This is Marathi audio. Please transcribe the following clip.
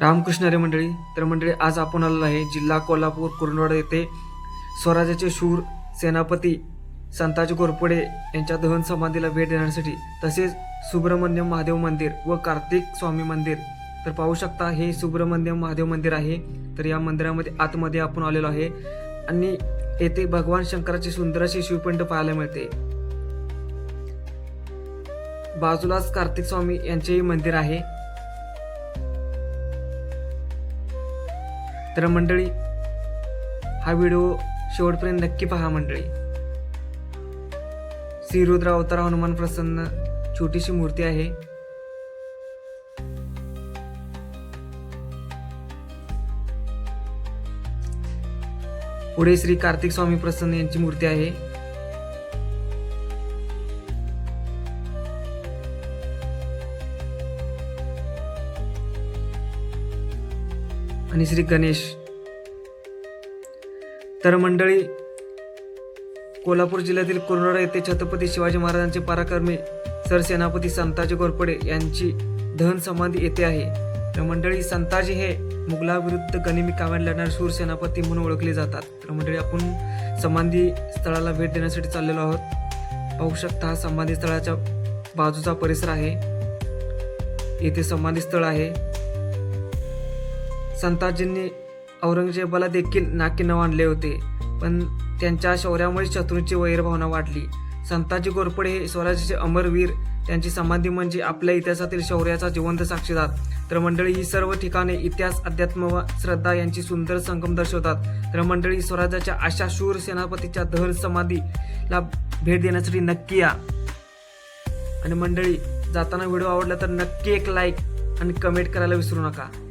रामकृष्ण रे मंडळी तर मंडळी आज आपण आलेलो आहे जिल्हा कोल्हापूर कुरुंदवाड येथे. स्वराज्याचे शूर सेनापती संताजी घोरपडे यांच्या दहन समाधीला भेट देण्यासाठी तसेच सुब्रमण्यम महादेव मंदिर व कार्तिक स्वामी मंदिर. तर पाहू शकता हे सुब्रमण्यम महादेव मंदिर आहे. तर या मंदिरामध्ये आतमध्ये आपण आलेलो आहे. आणि येथे भगवान शंकराची सुंदर असे शिवपिंड पाहायला मिळते. बाजूलाच कार्तिक स्वामी यांचेही मंदिर आहे. तर मंडळी हा व्हिडिओ शेवटपर्यंत नक्की पहा मंडळी. श्रीरुद्र अवतार हनुमान प्रसन्न छोटीशी मूर्ती आहे. पुढे श्री कार्तिक स्वामी प्रसन्न यांची मूर्ती आहे. आणि श्री गणेश. तर मंडळी कोल्हापूर जिल्ह्यातील कुरनोडा येथे छत्रपती शिवाजी महाराजांचे पराक्रमी सरसेनापती संताजी घोरपडे यांची धन समाधी येथे आहे. तर मंडळी संताजी हे मुघलाविरुद्ध गनिमी काव्यात लढणारे शूर सेनापती म्हणून ओळखले जातात. तर मंडळी आपण समाधी स्थळाला भेट देण्यासाठी चाललेलो आहोत. पाहू शकता हा समाधी स्थळाच्या बाजूचा परिसर आहे. येथे समाधी स्थळ आहे. संताजींनी औरंगजेबाला देखील नाकीनव आणले होते. पण त्यांच्या शौर्यामुळे शत्रूंची वैरभावना वाढली. संताजी घोरपडे हे स्वराज्याचे अमरवीर त्यांची समाधी म्हणजे आपल्या इतिहासातील शौर्याचा जिवंत साक्षीदार. तर मंडळी ही सर्व ठिकाणे इतिहास अध्यात्म व श्रद्धा यांची सुंदर संगम दर्शवतात. तर मंडळी स्वराज्याच्या अशा शूर सेनापतीच्या दहन समाधीला भेट देण्यासाठी नक्की या. आणि मंडळी जाताना व्हिडिओ आवडला तर नक्की एक लाईक आणि कमेंट करायला विसरू नका.